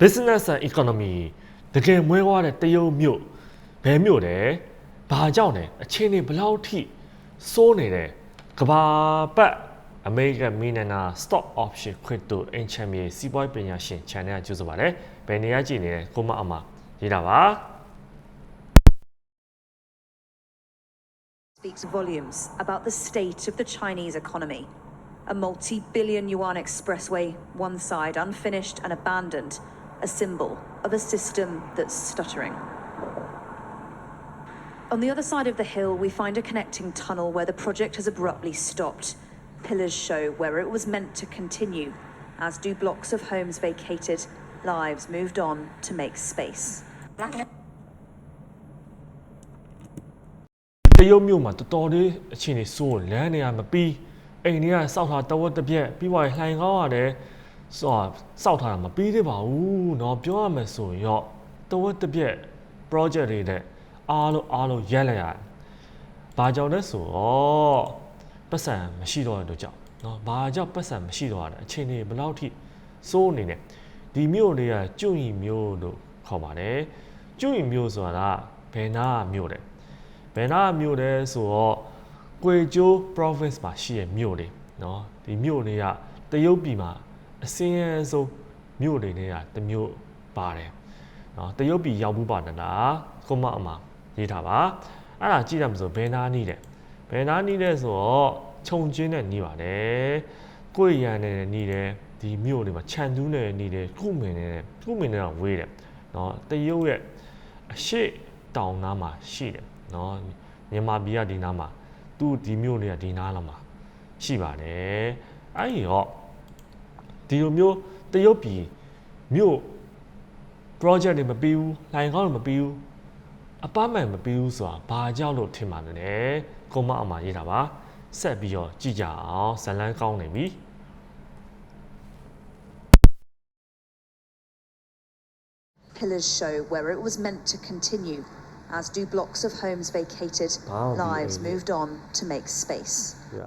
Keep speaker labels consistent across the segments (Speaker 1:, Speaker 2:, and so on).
Speaker 1: business and economy တကယ်မွဲဝါးတဲ့တရုတ်မြို့ဘယ်မြို့လဲဘာကြောင့်လဲအခြေအနေဘယ်လောက်ထိစိုးနေတယ်ကဘာပတ်အမေရိကန်မီနနာ stock option crypto အင်ချမ်မြေစီးပွားရေးပညာရှင် channel ကကြိုဆိုပါတယ်ဘယ်နေရာကြည့်နေလဲကိုမအမရေးတာပါ
Speaker 2: speaks volumes about the state of the Chinese economy. A multi billion yuan expressway, one side unfinished and abandoned, a symbol of a system that's stuttering. On the other side of the hill, we find a connecting tunnel where the project has abruptly stopped. Pillars show where it was meant to continue, as do blocks of homes vacated, lives moved on to make space.
Speaker 1: တရုတ်မြို့မှာတော်တော်လေးအခြေအနေစိုးလမ်းနေရမပြီးအိမ်တွေကစောက်ထားတဝက်တစ်ပြက်ပြီးသွားရင်လှိုင်ကောင်းရတယ် စောစောက်ထားတာမပြီးသေးပါဘူးเนาะပြောရမယ်ဆိုရင်တော့တဝက်တစ်ပြက် project တွေနဲ့အားလုံးအားလုံးရက်လိုက်ရတယ်။ဘာကြောင့်လဲဆိုတော့ပတ်စံမရှိတော့တဲ့အတွက်ကြောင့်เนาะဘာကြောင့်ပတ်စံမရှိတော့တာအခြေအနေဘယ်လောက်ထိစိုးနေနေဒီမြို့တွေကကျွင့်ရီမြို့လို့ခေါ်ပါတယ်။ကျွင့်ရီမြို့ဆိုတာကဘယ်နာမြို့လဲ။ ဘယ်နာမြို့လဲဆိုတော့ကွေကျိုး province မှာရှိတဲ့မြို့တွေเนาะဒီမြို့တွေကတရုတ်ပြည်မှာ အစင်းရဲဆုံးမြို့တွေနဲ့ကတစ်မြို့ပါတယ်เนาะတရုတ်ပြည်ရောက်ဘူးပါတလားကိုမအမရေးထားပါအဲ့ဒါကြည့်ရမှာဆိုဘယ်နာနီးလဲဘယ်နာနီးလဲဆိုတော့ခြုံချင်းနဲ့နီးပါတယ်ကိုရန်နဲ့နီးတယ်ဒီမြို့တွေမှာခြံတူးနဲ့နီးတယ်ကုမင်နဲ့ကုမင်နဲ့တော့ဝေးတယ်เนาะတရုတ်ရဲ့အရှိတောင်နားမှာရှိတယ် เนาะမြန်မာပြည်ကဒီနားမှာသူ့ဒီမျိုးတွေကဒီနားလာမှာရှိပါတယ်အဲ့ဒီတော့ ဒီလိုမျိုးတရုတ်ပြည်မြို့ project တွေမပြီးဘူးလိုင်ကောင်းတွေမပြီးဘူးအပမန်မပြီးဘူးဆိုတာဘာကြောင့်လို့ထင်ပါလဲကိုမအမရေးတာပါဆက်ပြီးတော့ကြည့်ကြအောင်ဇလန်းကောင်းနေပြီ
Speaker 2: Pillars show where it was meant to continue, as do blocks of homes vacated,
Speaker 1: Wow,
Speaker 2: lives
Speaker 1: beauty.
Speaker 2: moved on to make space.
Speaker 1: Yeah.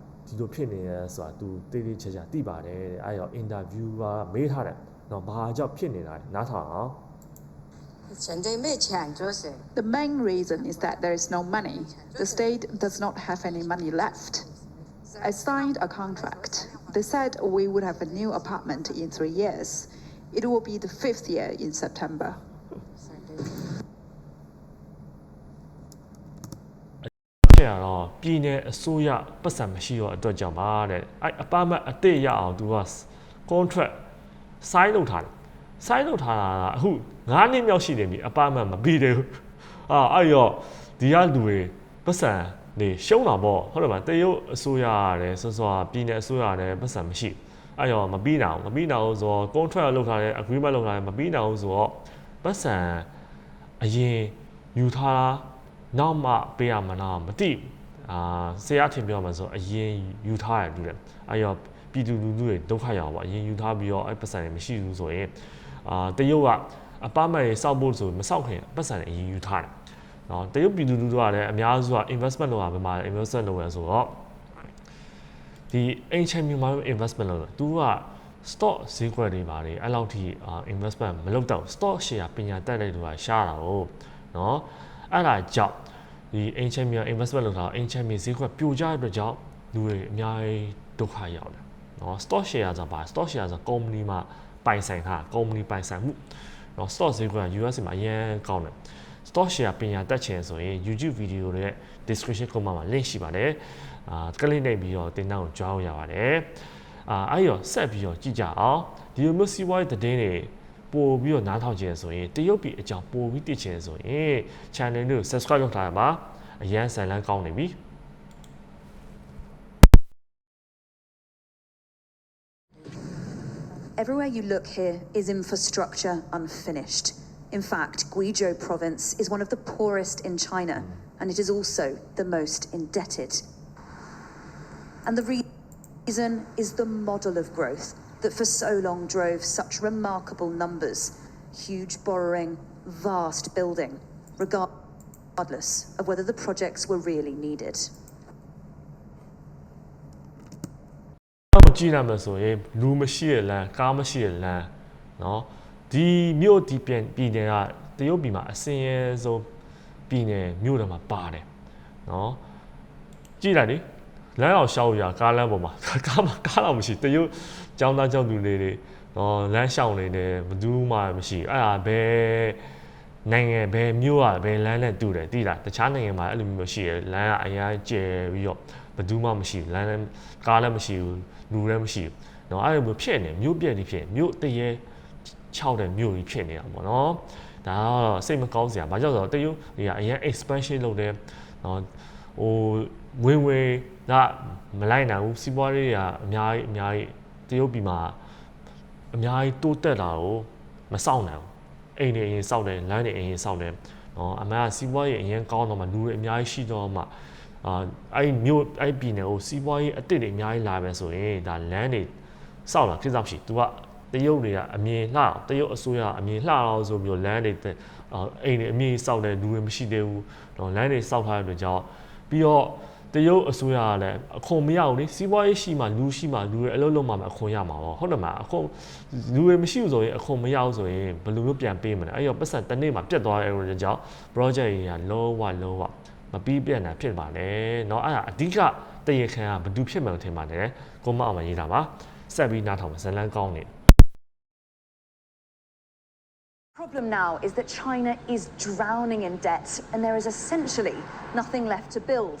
Speaker 3: The main reason is that there is no money. The state does not have any money left. I signed a contract. They said we would have a new apartment in three years. It will be the fifth year in September.
Speaker 1: ဖြစ်ရတော့ပြည်내အစိုးရပတ်စံမရှိတော့အတွက်ကြောင့်ပါတဲ့အဲ့အပမတ်အတိတ်ရအောင် तू က contract sign လုပ်ထားတယ် sign လုပ်ထားတာကအခု9နှစ်မြောက်ရှိတယ်ပြီအပမတ်မပြီးသေးဘူးအာအဲ့ရောဒီကလူတွေပတ်စံနေရှုံးတာပေါ့ဟုတ်တယ်မလားတရုတ်အစိုးရရတယ်စောစောပြည်내အစိုးရရတယ်ပတ်စံမရှိအဲ့ရောမပြီးနိုင်ဘူးမပြီးနိုင်ဘူးဆိုတော့ contract လုပ်ထားတယ် agreement လုပ်ထားတယ်မပြီးနိုင်ဘူးဆိုတော့ပတ်စံအရင်ယူထားတာ နောက်မှပေးရမလားမသိဘူးအာဆရာထင်ပြောမှာဆိုအရင်ယူထားရတယ်လူတွေအဲ့ရောပြည်သူလူထုတွေဒုက္ခရောက်ပါအရင်ယူထားပြီးတော့အဲ့ပတ်စံတွေမရှိဘူးဆိုရင်အာတရုတ်ကအပမတ်တွေစောက်ဖို့ဆိုမစောက်ခင်ပတ်စံတွေအရင်ယူထားတယ်နော်တရုတ်ပြည်သူလူထုကလည်းအများစုက investment လုပ်တာပဲမှာ investment လုပ်ရဆိုတော့ ဒီအိမ်ချမ်းမြန်မာ investment လုပ်တယ်။ तू က stock ဈေးကွက်တွေပါလေအဲ့လောက်ထိအာ investment မလုပ်တော့ stock share ပညာတတ်တဲ့လူကရှားတာ哦เนาะအဲ့ဒါကြောင့် ဒီအင်ချက်မြေ investment လုပ်တာအင်ချက်မြေဈေးကွက်ပြိုကျတဲ့အတွက်ကြောင့်လူတွေအများကြီးဒုက္ခရောက်တယ်နော် stock share ဆိုတာ stock share ဆိုတာ company မှာပိုင်ဆိုင်တာ company ပိုင်ဆိုင်မှုနော် stock ဈေးကွက်က US မှာအရင်ကောင်းတယ် stock share ပညာတက်ချင်ဆိုရင် YouTube video တွေ description ကုန်မှာ link ရှိပါတယ်။အာကလစ်နှိပ်ပြီးတော့တင်တော့ join ရပါတယ်။အာအဲ့ရောဆက်ပြီးတော့ကြည့်ကြအောင်ဒီလိုမျိုးစီးပွားရေးသတင်းတွေ ပို့ပြီးတော့နားထောင်ကြရဆိုရင်တရုတ်ပြည်အကြောင်းပို့ပြီးသိချင်ဆိုရင် channel လေးကို subscribe လုပ်ထားရပါအရန်ဆန်လန်းကောင်းနေပြီ
Speaker 2: Everywhere you look here is infrastructure unfinished. In fact, Guizhou province is one of the poorest in China, and it is also the most indebted. And the re- reason is the model of growth that for so long drove such remarkable numbers huge borrowing, vast building, regardless of whether the projects were really needed.
Speaker 1: တော့ကြည့်ရမယ်ဆိုရင်လူမရှိတဲ့လမ်းကားမရှိတဲ့လမ်းเนาะဒီမြို့ဒီပြည်ပြည်နယ်ကတရုတ်ပြည်မှာအစင်းရဲဆုံးပြည်နယ်မြို့တော်မှာပါတယ်เนาะကြည့်လိုက်လေလမ်းအောင်ရှောက်ရကားလမ်းပေါ်မှာကားမကားတော့မရှိတရုတ် ចောင်းသားចောင်းသူလေးတွေเนาะလမ်းရှောက်နေတယ်ဘယ်သူမှမရှိအဲ့ဒါဘယ်နိုင်ငံဘယ်မြို့ကဘယ်လမ်းနဲ့တူတယ်သိလားတခြားနိုင်ငံမှာအဲ့လိုမျိုးရှိရလမ်းကအများကြီးကျယ်ပြီးတော့ဘယ်သူမှမရှိဘူးလမ်းလည်းကားလည်းမရှိဘူးလူလည်းမရှိဘူးเนาะအဲ့လိုမျိုးဖြစ်နေမြို့ပြက်တွေဖြစ်မြို့တရေ6တဲ့မြို့ကြီးဖြစ်နေတာပေါ့နော်ဒါကတော့စိတ်မကောင်းစရာဘာကြောင့်လဲဆိုတော့တရုတ်တွေကအရင် expansion လုပ်တယ်เนาะဟိုဝင်ဝင်ကမလိုက်နိုင်ဘူးစီးပွားရေးတွေကအများကြီးအများကြီး တရုတ်ပြည်မှာအများကြီးတိုးတက်လာကိုမဆောင်နိုင်ဘူးအိမ်နေအရင်စောက်တယ်လမ်းနေအရင်စောက်တယ်နော်အမှန်ကစီးပွားရေးအရင်ကောင်းတော့မှလူတွေအများကြီးရှိတော့မှအာအဲ့မြို့အဲ့ပြည်နယ်ကိုစီးပွားရေးအစ်စ်တွေအများကြီးလာပဲဆိုရင်ဒါလမ်းတွေစောက်လာဖြစ်စားရှိ तू ကတရုတ်တွေကအမြင်လှတရုတ်အစိုးရအမြင်လှအောင်ဆိုမျိုးလမ်းတွေအိမ်တွေအမြင်စောက်တယ်လူတွေမရှိသေးဘူးနော်လမ်းတွေစောက်ထားတဲ့အတွက်ကြောင့်ပြီးတော့ တရုတ်အစိုးရကလည်းအခွန်မရဘူးလေစီးပွားရေးရှိမှလူရှိမှလူတွေအလုပ်လုပ်မှအခွန်ရမှာပေါ့ဟုတ်တယ်မလားအခွန်လူတွေမရှိဘူးဆိုရင်အခွန်မရဘူးဆိုရင်ဘယ်လိုမျိုးပြန်ပေးမလဲအဲ့တော့ပတ်စံတစ်နေ့မှာပြတ်သွားတဲ့အတွက်ကြောင့် project ကြီးကလောဝလောဝမပြီးပြတ်နိုင်ဖြစ်ပါနဲ့เนาะအဲ့ဒါအဓိကတရခံကဘာတူဖြစ်မှန်းထင်ပါတယ်ကိုမအောင်မရေးတာပါဆက်ပြီးနားထောင်ဇလန်းကောင်းနေ
Speaker 2: problem now is that China is drowning in debt and there is essentially nothing left to build.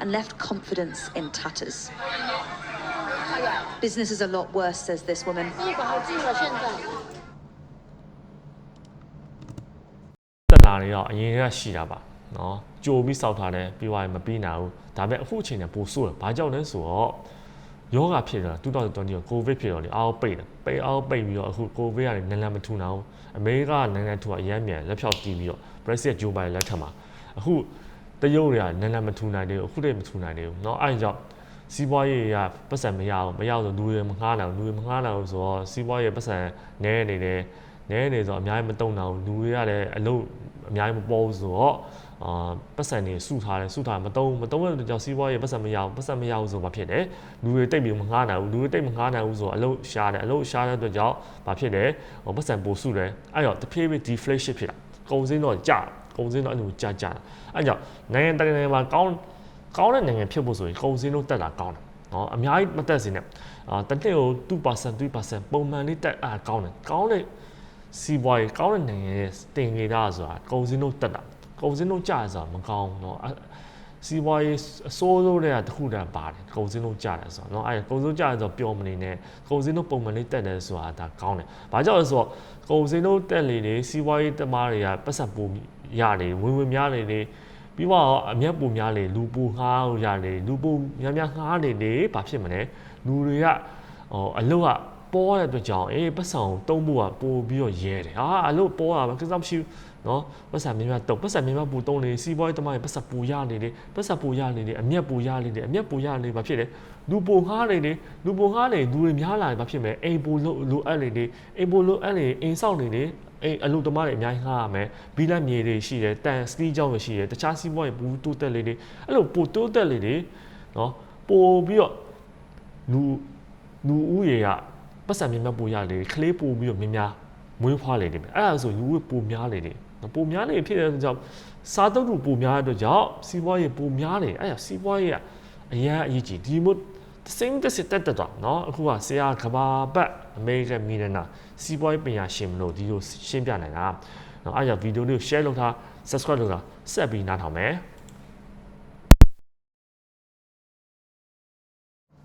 Speaker 2: and left confidence in tatters. Business is a lot worse, says this woman.
Speaker 1: တက်လာနေတော့အရင်ကရှိတာပါနော်ကြိုပြီးစောက်ထားတယ်ပြီးွားရင်မပြီးနိုင်ဘူးဒါပေမဲ့အခုအချိန်နဲ့ပိုဆိုးတယ်ဘာကြောင့်လဲဆိုတော့ယောဂဖြစ်တာ2020ကကိုဗစ်ဖြစ်တော့လေအားပိတ်တယ်ပိတ်အားပိတ်ပြီးတော့အခုကိုဗစ်ကနေနလန်မထူနိုင်ဘူးအမေရိကနိုင်ငံထူကအရမ်းမြန်လက်ဖြောက်တီးပြီးတော့ Brexit ဂျိုးဘိုင်လက်ထက်မှာအခု တရုတ်တွေကနည်းနည်းမထူနိုင်သေးဘူးအခုတည်းမထူနိုင်သေးဘူးเนาะအဲ့ဒါကြောင့်စီးပွားရေးကပတ်စံမရအောင်မရအောင်ဆိုလူတွေမငှားနိုင်ဘူးလူတွေမငှားနိုင်ဘူးဆိုတော့စီးပွားရေးပတ်စံနဲနေတယ်နဲနေဆိုတော့အများကြီးမတုံနိုင်ဘူးလူတွေကလည်းအလုပ်အများကြီးမပေါ်ဘူးဆိုတော့အာပတ်စံတွေစုထားတယ်စုထားမတုံးမတုံးတဲ့အတွက်ကြောင့်စီးပွားရေးပတ်စံမရအောင်ပတ်စံမရဘူးဆိုမှဖြစ်တယ်လူတွေတိတ်ပြီးမငှားနိုင်ဘူးလူတွေတိတ်မငှားနိုင်ဘူးဆိုတော့အလုပ်ရှားတယ်အလုပ်ရှားတဲ့အတွက်ကြောင့်ဘာဖြစ်လဲဟိုပတ်စံပိုစုတယ်အဲ့တော့တဖြည်းဖြည်း deflation ဖြစ်တာ ကုန်စည်တော့ကျကုန်စည်တော့အဲ့လိုကျကျအဲ့ကြောင့်နိုင်ငံတကာနိုင်ငံမှာကောင်းကောင်းတဲ့နိုင်ငံဖြစ်ဖို့ဆိုရင်ကုန်စည်တော့တက်တာကောင်းတယ်နော်အများကြီးမတက်စင်နဲ့အာတစ်နှစ်ကို2% 3%ပုံမှန်လေးတက်အားကောင်းတယ်ကောင်းတဲ့စီးပွားရေးကောင်းတဲ့နိုင်ငံရဲ့တင်ငေတာဆိုတာကုန်စည်တော့တက်တာကုန်စည်တော့ကျဆိုတာမကောင်းဘူးเนาะစီးပွားရေးအစိုးရတွေကတခုတည်းပါတယ်ကုန်စည်တော့ကျတယ်ဆိုတော့เนาะအဲကုန်စည်ကျတယ်ဆိုတော့ပျော်မနေနဲ့ကုန်စည်တော့ပုံမှန်လေးတက်တယ်ဆိုတာဒါကောင်းတယ်။ဘာကြောင့်လဲဆိုတော့ ကုန်စည်တော့တက်လေနေစီးပွားရေးတမားတွေကပတ်ဆက်ပိုရတယ်ဝင်ဝင်များနေနေပြီးတော့အမျက်ပူများလေလူပူငှားရလေလူပူများများငှားနေလေဘာဖြစ်မလဲလူတွေကဟိုအလုတ်ကပေါ်တဲ့အတွက်ကြောင့်အေးပတ်ဆောင်တုံးဖို့ကပို့ပြီးတော့ရဲတယ်ဟာအလုတ်ပေါ်တာကိစ္စမရှိဘူးနော်ပတ်စံများများတုံးပတ်စံများများပူတုံးနေစီးပွားရေးတမန်ပတ်စံပူရနေလေပတ်စံပူရနေလေအမျက်ပူရနေလေအမျက်ပူရနေဘာဖြစ်လဲ လူပူငှားနေလေလူပူငှားနေလူတွေများလာရင်ဘာဖြစ်မလဲအိမ်ပူလို့လိုအပ်နေလေအိမ်ပူလိုအပ်နေအိမ်ဆောက်နေလေအိမ်အလုပ်သမားတွေအများကြီးငှားရမယ်ဘီလက်မြေတွေရှိတယ်တန်စကီးကြောင်းတွေရှိတယ်တခြားစီးပွားရေးဘူးတိုးတက်လေးတွေအဲ့လိုပိုတိုးတက်လေးတွေနော်ပိုပြီးတော့လူလူဦးရေကပတ်စံမြင့်မြတ်ပိုရလေခလေးပိုပြီးတော့မြင်းများမွေးဖွားလေတယ်အဲ့ဒါဆိုလူဦးပိုများလေတယ်ပိုများလေဖြစ်တဲ့အတွက်ကြောင့်စားတုပ်တူပိုများတဲ့အတွက်ကြောင့်စီးပွားရေးပိုများလေအဲ့ဒါစီးပွားရေးကအရန်အရေးကြီးဒီမို့ same တစ်စစ်တက်တက်တော့เนาะအခုကဆရာကဘာပတ်အမေရိကန်မီလနာစီးပွားရေးပညာရှင်မလို့ဒီလိုရှင်းပြနိုင်တာเนาะအဲ့ကြောင့်ဗီဒီယိုလေးကို share လုပ်ထား subscribe လုပ်ထားဆက်ပြီးနားထောင်မယ်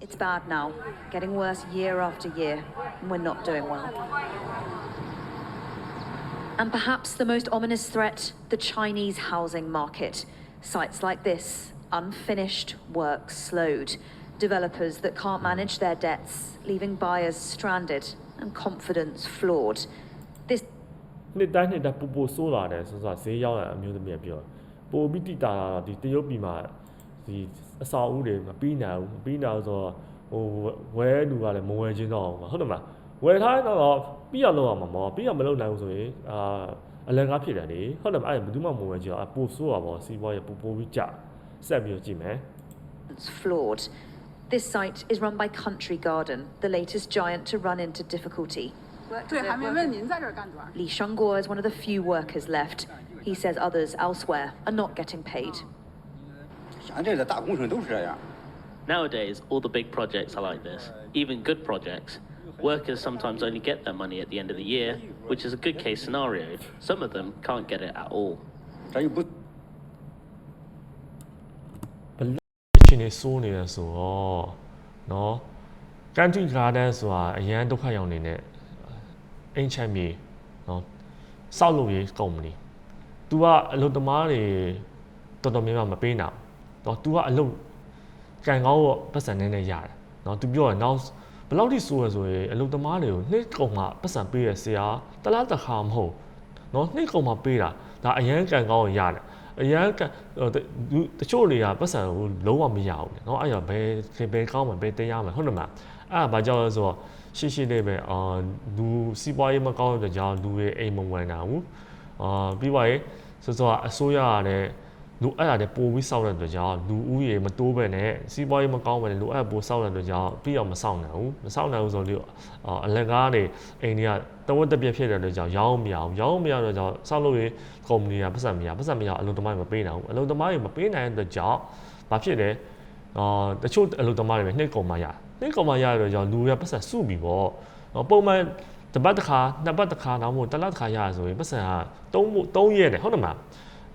Speaker 2: It's bad now, getting worse year after year, and we're not doing well. And perhaps the most ominous threat the Chinese housing market. Sites like this, unfinished work slowed. Developers that can't manage their debts, leaving buyers stranded and confidence flawed. This
Speaker 1: နှစ်တိုင်းနှစ်တိုင်းပူပူဆိုးလာတယ်ဆိုတော့ဈေးရောက်ရအမျိုးသမီးကပြောပိုပြီးတိတာတာဒီတရုတ်ပြည်မှာဒီအစာအုပ်တွေမပြီးနိုင်ဘူးမပြီးနိုင်ဘူးဆိုတော့ဟိုဝဲလူကလည်းမဝဲချင်းတော့ဘူးဟုတ်တယ်မလားဝယ်ထားတော့ပြီးအောင်လုပ်ရမှာမဟုတ်ပြီးအောင်မလုပ်နိုင်ဘူးဆိုရင်အာအလကားဖြစ်တယ်လေဟုတ်တယ်မအဲ့ဘယ်သူမှမဝဲကြအောင်ပိုဆိုးတာပေါ့စီးပွားရေးပိုပိုပြီးကြဆက်ပြီးကြည့်မယ်
Speaker 2: flawed. This site is run by Country Garden, the latest giant to run into difficulty.
Speaker 4: 对，还没问您在这儿干多少？
Speaker 2: Li Shangguo is one of the few workers left. He says others elsewhere are not getting paid.
Speaker 5: 现在的大工程都是这样。
Speaker 6: Nowadays, all the big projects are like this, even good projects. Workers sometimes only get their money at the end of the year, which is a good case scenario. Some of them can't get it at all.
Speaker 5: 咱又不
Speaker 1: အချင်းနေစိုးနေရဆိုတော့နော်ကန်ထရီဂါဒန်ဆိုတာအရန်ဒုက္ခရောက်နေတဲ့အိမ်ချမ်းမြေနော်စောက်လို့ရေးကုမ္ပဏီ तू ကအလုပ်သမားတွေတော်တော်များများမပေးနိုင်ဘူးနော် तू ကအလုပ်ကန်ကောင်းတော့ပတ်စံနေနေရတယ်နော် तू ပြောရနောက်ဘယ်လောက်ထိစိုးရဆိုရင်အလုပ်သမားတွေကိုနှစ်ကုန်မှပတ်စံပေးရဆရာတလားတစ်ခါမဟုတ်နော်နှစ်ကုန်မှပေးတာဒါအရန်ကန်ကောင်းရင်ရတယ် အရန်ကန်ဟိုတလူတချို့တွေကပတ်စံကိုလုံးဝမရဘူးလေနော်အဲ့တော့ဘယ်ဘယ်ကောင်းမှဘယ်တရားမှဟုတ်တယ်မလားအဲ့ဒါဘာကြောင့်လဲဆိုတော့ရှိရှိလေးပဲအာလူစီးပွားရေးမကောင်းတဲ့ကြောင့်လူတွေအိမ်မဝင်တာဘူးအာပြီးပါရေဆိုတော့အစိုးရကလည်း လူအဲ့ဒါလည်းပိုပြီးစောက်တဲ့အတွက်ကြောင့်လူဦးရေမတိုးပဲနဲ့စီးပွားရေးမကောင်းပဲနဲ့လူအဲ့ပိုစောက်တဲ့အတွက်ကြောင့်ပြီးအောင်မစောက်နိုင်ဘူးမစောက်နိုင်ဘူးဆိုလို့အာအလက်ကားနေအိမ်တွေကတဝက်တစ်ပြက်ဖြစ်တဲ့အတွက်ကြောင့်ရောင်းမရအောင်ရောင်းမရတဲ့ကြောင့်စောက်လို့ရကုမ္ပဏီကပတ်စံမရပတ်စံမရအလုံသမားတွေမပေးနိုင်ဘူးအလုံသမားတွေမပေးနိုင်တဲ့အတွက်ကြောင့်ဘာဖြစ်လဲအာတချို့အလုံသမားတွေပဲနှိပ်ကုန်မှရနှိပ်ကုန်မှရတဲ့အတွက်ကြောင့်လူတွေကပတ်စံစုပြီပေါ့နော်ပုံမှန်တပတ်တစ်ခါနှစ်ပတ်တစ်ခါတော့မဟုတ်တစ်လတစ်ခါရရဆိုရင်ပတ်စံက3ဖို့3ရက်နဲ့ဟုတ်တယ်မလား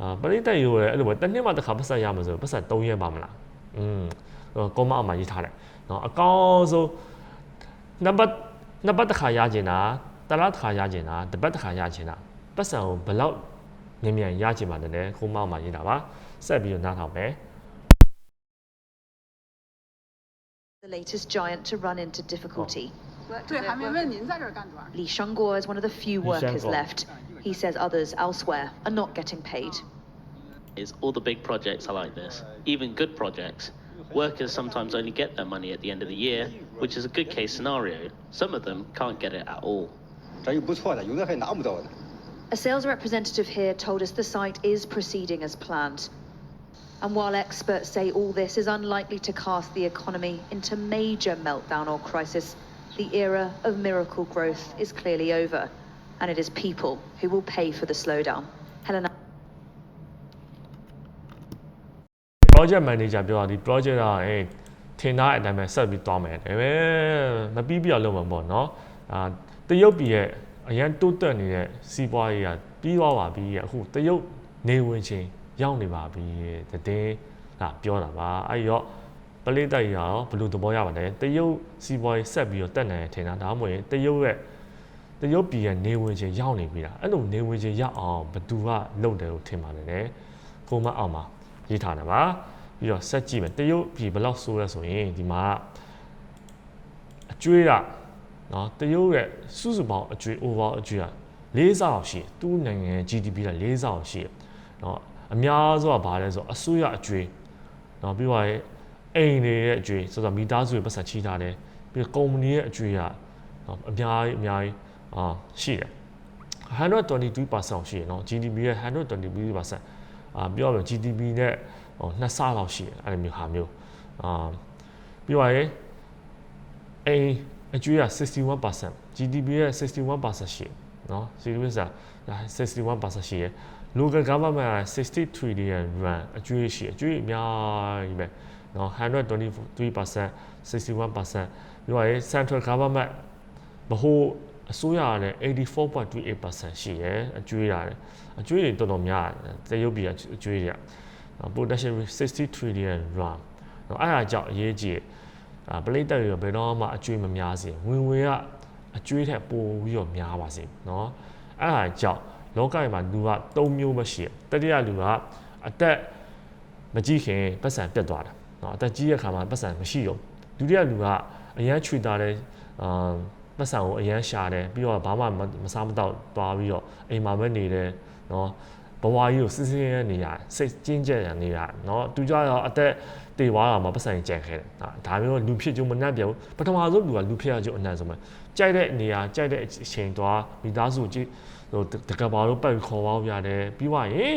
Speaker 1: အာပရိသတ်ရိုးလည်းအဲ့လိုပဲတစ်နှစ်မှတစ်ခါပတ်စံရမှာဆိုရင်ပတ်စံ3ရက်ပါမလားอืมကောမအောင်မှာရေးထားတယ်เนาะအကောင်းဆုံးနှစ်ပတ်နှစ်ပတ်တစ်ခါရကျင်တာတစ်လတစ်ခါရကျင်တာတစ်ပတ်တစ်ခါရကျင်တာပတ်စံကိုဘယ်လောက်မြန်မြန်ရကျင်ပါတယ်လဲကောမအောင်မှာရေးတာပါဆက်ပြီးတော့နားထောင်မယ်
Speaker 2: The latest giant to run into difficulty.
Speaker 4: 对，还没问您在这儿干多少？
Speaker 2: Li Shangguo is one of the few
Speaker 1: Li
Speaker 2: workers
Speaker 1: Shangguo.
Speaker 2: left. He says others elsewhere are not getting paid.
Speaker 6: Is all the big projects are like this, even good projects. Workers sometimes only get their money at the end of the year, which is a good case scenario. Some of them can't get it at all.
Speaker 5: 咱又不错的，有的还拿不到呢。
Speaker 2: A sales representative here told us the site is proceeding as planned. And while experts say all this is unlikely to cast the economy into major meltdown or crisis, the era of miracle growth is clearly over. And it is people who will pay for the slowdown. Helena.
Speaker 1: project manager ပြောတာဒီ project ကအဲထင်သားအတိုင်းပဲဆက်ပြီးသွားမယ်ဒါပေမဲ့မပြီးပြအောင်လုပ်မှာပေါ့နော်အာတရုတ်ပြည်ရဲ့အရန်တိုးတက်နေတဲ့စီးပွားရေးကပြီးသွားပါပြီအခုတရုတ်နေဝင်ချင်းရောက်နေပါပြီတဲ့တဲ့ဟာပြောတာပါအဲ့ရော ပလိတိုက်ရောဘယ်လိုသဘောရပါလဲတရုတ်စီးပွားရေးဆက်ပြီးတော့တက်နိုင်တယ်ထင်တာဒါမှမဟုတ်ရင်တရုတ်ရဲ့တရုတ်ပြည်ရဲ့နေဝင်ချင်းရောက်နေပြီလားအဲ့လိုနေဝင်ချင်းရောက်အောင်ဘယ်သူကလုပ်တယ်လို့ထင်ပါတယ်လေကိုမအောင်ပါရေးထားတာပါပြီးတော့ဆက်ကြည့်မယ်တရုတ်ပြည်ဘယ်လောက်ဆိုးလဲဆိုရင်ဒီမှာအကျွေးကနော်တရုတ်ရဲ့စုစုပေါင်းအကျွေး over အကျွေးက၄ဆအောင်ရှိတယ်သူ့နိုင်ငံရဲ့ GDP က၄ဆအောင်ရှိတယ်နော်အများဆုံးကဘာလဲဆိုတော့အစိုးရအကျွေးနော်ပြီးတော့ အိမ်တွေရဲ့အကျွေးဆိုတော့မိသားစုတွေပတ်စံချီထားတယ်ပြီးတော့ကုမ္ပဏီရဲ့အကျွေးကနော်အများကြီးအများကြီးအာရှိတယ်122%ရှိရနော် GDP ရဲ့122%အာပြောရမယ် GDP နဲ့ဟိုနှစ်ဆလောက်ရှိတယ်အဲ့လိုမျိုးဟာမျိုးအာပြောရရင်အိမ်အကျွေးက61% GDP ရဲ့61%ရှိတယ်နော် serious 61%ရှိရယ် local government က60 trillion rand အကျွေးရှိတယ်အကျွေးအများကြီးပဲ နော်123% 61%ပြောရရင် central government ဘဟိုအစိုးရကလည်း84.28%ရှိရယ်အကျွေးရတယ်အကျွေးတွေတော်တော်များတယ်တရုတ်ပြည်ကအကျွေးတွေက production 60 trillion rand နော်အဲ့ဒါကြောင့်အရေးကြီးအာပလိတ်တက်ရဘယ်တော့မှအကျွေးမများစေဝင်ဝင်ကအကျွေးထက်ပိုပြီးတော့များပါစေနော်အဲ့ဒါကြောင့်လောကမှာလူက၃မျိုးပဲရှိတယ်တတိယလူကအသက်မကြည့်ခင်ပတ်စံပြတ်သွားတာ နော်အသက်ကြီးတဲ့ခါမှာပတ်စံမရှိတော့ဒုတိယလူကအရန်ချွေတာတဲ့အာပတ်စံကိုအရန်ရှာတယ်ပြီးတော့ဘာမှမစားမတော့သွားပြီးတော့အိမ်မှာပဲနေတယ်နော်ဘဝကြီးကိုစစ်စစ်ရဲနေရစိတ်ကျဉ်ကျက်ရနေရနော်သူကြတော့အသက်တေသွားတာမှာပတ်စံကြံခဲ့တယ်ဒါမျိုးလူဖြစ်ကြုံမနှက်ပြောပထမဆုံးလူကလူဖြစ်ရကြုံအနှံ့ဆုံးပဲကြိုက်တဲ့နေရာကြိုက်တဲ့အချိန်သွားမိသားစုကြည့်ဟိုတကဘာလို့ပတ်ခေါ်ပေါင်းရတယ်ပြီးသွားရင်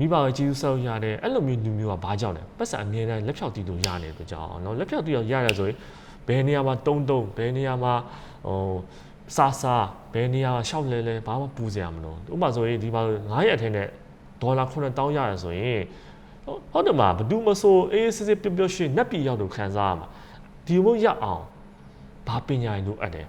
Speaker 1: မိဘရဲ့ကျေးဇူးဆောက်ရတယ်အဲ့လိုမျိုးလူမျိုးကဘာကြောင့်လဲပတ်စံအမြဲတမ်းလက်ဖြောက်တီးလို့ရနေလို့ကြောင်းเนาะလက်ဖြောက်တီးတော့ရတယ်ဆိုရင်ဘယ်နေရာမှာတုံးတုံးဘယ်နေရာမှာဟိုစားစားဘယ်နေရာမှာရှောက်လဲလဲဘာမှပူစရာမလိုဥပမာဆိုရင်ဒီမှာ9ရက်အထင်းနဲ့ဒေါ်လာ9000ရတယ်ဆိုရင်ဟုတ်တယ်မှာဘယ်သူမဆိုအေးစစ်စစ်ပျော့ပျော့ရှင်းနှက်ပြည်ရောက်လို့ခံစားရမှာဒီမို့ရအောင်ဘာပညာရင်လို့အပ်တယ်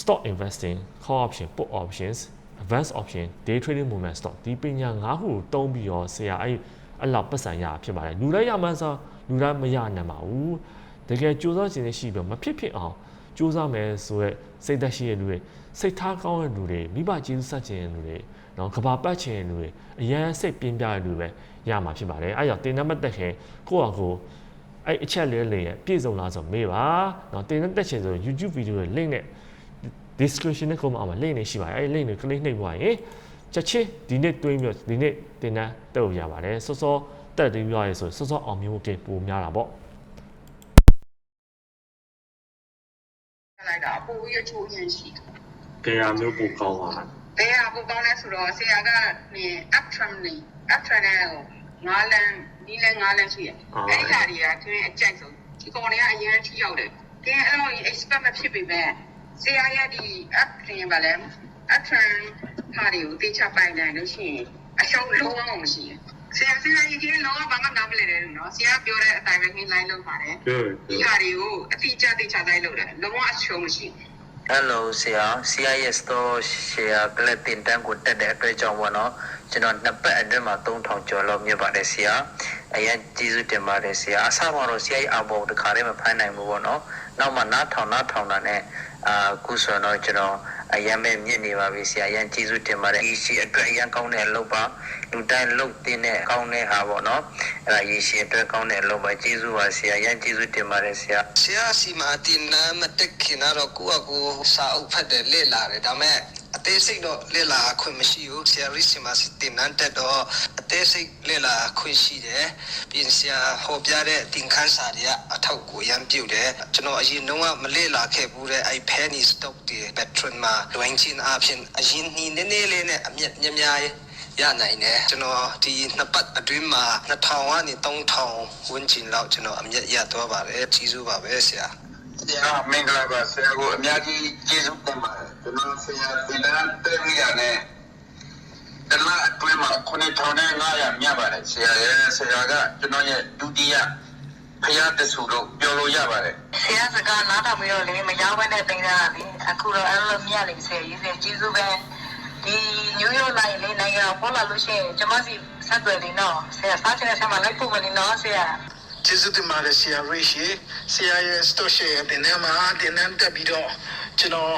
Speaker 1: stock investing call option put options advanced option day trading movement stock ဒီပညာ၅ခုကိုတုံးပြီးတော့ဆရာအဲ့အဲ့လောက်ပတ်စံရဖြစ်ပါတယ်လူတိုင်းရမှန်းစားလူတိုင်းမရနိုင်ပါဘူးတကယ်စူးစမ်းခြင်းရှိပြီးမဖြစ်ဖြစ်အောင်စူးစမ်းမယ်ဆိုရက်စိတ်သက်ရှိတဲ့လူတွေစိတ်ထားကောင်းတဲ့လူတွေမိဘကျေးဇူးဆက်ခြင်းတဲ့လူတွေနော်ကဘာပတ်ခြင်းတဲ့လူတွေအရန်စိတ်ပြင်းပြတဲ့လူပဲရမှာဖြစ်ပါတယ်အဲ့ကြောင့်တင်နံပါတ်တက်ခင်ကိုယ့်အကိုအဲ့အချက်လေးလေးရပြည့်စုံလားဆိုမေးပါနော်တင်နံပါတ်တက်ချင်ဆို YouTube video ရဲ့ link နဲ့ description နဲ့ကိုမှအောင် link နဲ့ရှိပါတယ်အဲ့ link ကို click နှိပ်သွားရင်ချက်ချင်းဒီနေ့တွင်းပြီးဒီနေ့တင်တန်းတက်လို့ရပါတယ်စောစောတက်ပြီးရရဲဆိုစောစောအောင်မြင်ဖို့ကပိုများတာပေါ့
Speaker 7: လိုက်တာပိုပြီးအချိုးအရင်ရှိတယ်
Speaker 1: ကြရာမျိုးပိုကောင်းပါ။
Speaker 7: တရားပိုကောင်းလဲဆိုတော့ဆရာကနေ up trend နေ up trend နဲ့ငါးလန်းဒီလန်းငါးလန်းရှိတယ်။အဲ့ဒီဟာတွေကသူအကြိုက်ဆုံးဒီကောင်တွေကအရင်ထိရောက်တယ်။ကဲအဲ့လို expect မဖြစ်ပေမဲ့ ဆရာရဲ့ဒီ up trend ပါလဲ up trend ဟာတွေကိုတေချပိုင်နိုင်လို့ရှိရင်အရှုံးလုံးဝမရှိဘူး။ဆရာဆရာကြီးကလုံးဝဘာမှနားမလည်တယ်နော်ဆရာပြောတဲ့အတိုင်းပဲ line လုပ်ပါတယ်
Speaker 1: good
Speaker 7: ဒီဟာတွေကိုအတိအကျတေချတိုင်းလုပ်တယ်လုံးဝအရှုံးမရှိဘူး
Speaker 8: Hello ဆရာ CIS store share ကလပ်တင်တန်းကိုတက်တဲ့အတွက်ကြောင့်ပေါ့နော်ကျွန်တော်နှစ်ပတ်အတွင်းမှာ3000ကျော်လောက်မြတ်ပါတယ်ဆရာအရင်ကျေးဇူးတင်ပါတယ်ဆရာအစမှာတော့ CI အဘောတခါတည်းမဖိုင်းနိုင်ဘူးပေါ့နော်နောက်မှနားထောင်နားထောင်တာနဲ့ အာခုဆိုတော့ကျွန်တော်အရင်ပဲမြင့်နေပါပြီဆရာအရင်ကျေးဇူးတင်ပါတယ်ဒီရှိအတွက်အရင်ကောင်းတဲ့အလုပ်ပါလူတိုင်းလုပ်တင်တဲ့ကောင်းတဲ့ဟာပေါ့နော်အဲ့ဒါရေရှည်အတွက်ကောင်းတဲ့အလုပ်ပါကျေးဇူးပါဆရာအရင်ကျေးဇူးတင်ပါတယ်ဆရာ
Speaker 9: ဆရာစီမာတင်နာမတက်ခင်တော့ကိုယ့်အကိုစာအုပ်ဖတ်တယ်လေ့လာတယ်ဒါပေမဲ့ အသေးစိတ်တော့လေ့လာခွင့်မရှိဘူးဆရာရီစီမာစီတင်နန်းတက်တော့အသေးစိတ်လေ့လာခွင့်ရှိတယ်ပြင်ဆရာဟောပြတဲ့တင်ခန်းစာတွေကအထောက်ကိုရမ်းပြုတ်တယ်ကျွန်တော်အရင်တော့မလေ့လာခဲ့ဘူးတဲ့အဲ့ penny stock တွေ patron မှာလွင်ချင်းအဖြစ်အရင်နီးနေနေလေးနဲ့အမြက်များများရနိုင်တယ်ကျွန်တော်ဒီနှစ်ပတ်အတွင်းမှာ2000ကနေ3000ဝန်းကျင်လောက်ကျွန်တော်အမြက်ရသွားပါတယ်ကြီးစုပါပဲဆရာ
Speaker 10: ဆရာမင်္ဂလာပါဆရာကိုအများကြီးကျေးဇူးတင်ပါတယ် ကျွန်တော်ဆရာဒီလန်တက်ရတဲ့တလားအတွင်းမှာ9500မြတ်ပါတယ်ဆရာရဲ့ဆရာကကျွန်တော်ရဲ့ဒုတိယဖရာတဆူလို့ပြောလို့ရပါတယ်
Speaker 7: ဆရာစကားနားထောင်ပြီးတော့လေမရောက်ဘဲနဲ့တင်ကြတာလေအခုတော့အဲ့လိုမြတ်လေးဆရာကြီးဆရာကျေးဇူးပဲဒီညိုးရိုးလိုက်လေနိုင်ငံပေါ်လာလို့ရှိရင်ကျမစီဆက်သွယ်နေတော့ဆရာစားချင်တဲ့ဆက်မှာလိုက်ဖို့မနေတော့ဆရာ
Speaker 10: ကျေးဇူးတင်ပါတယ်ဆရာရိရှိဆရာရဲ့စတိုရှယ်တင်နေမှာတင်နေတက်ပြီးတော့ကျွန်တော်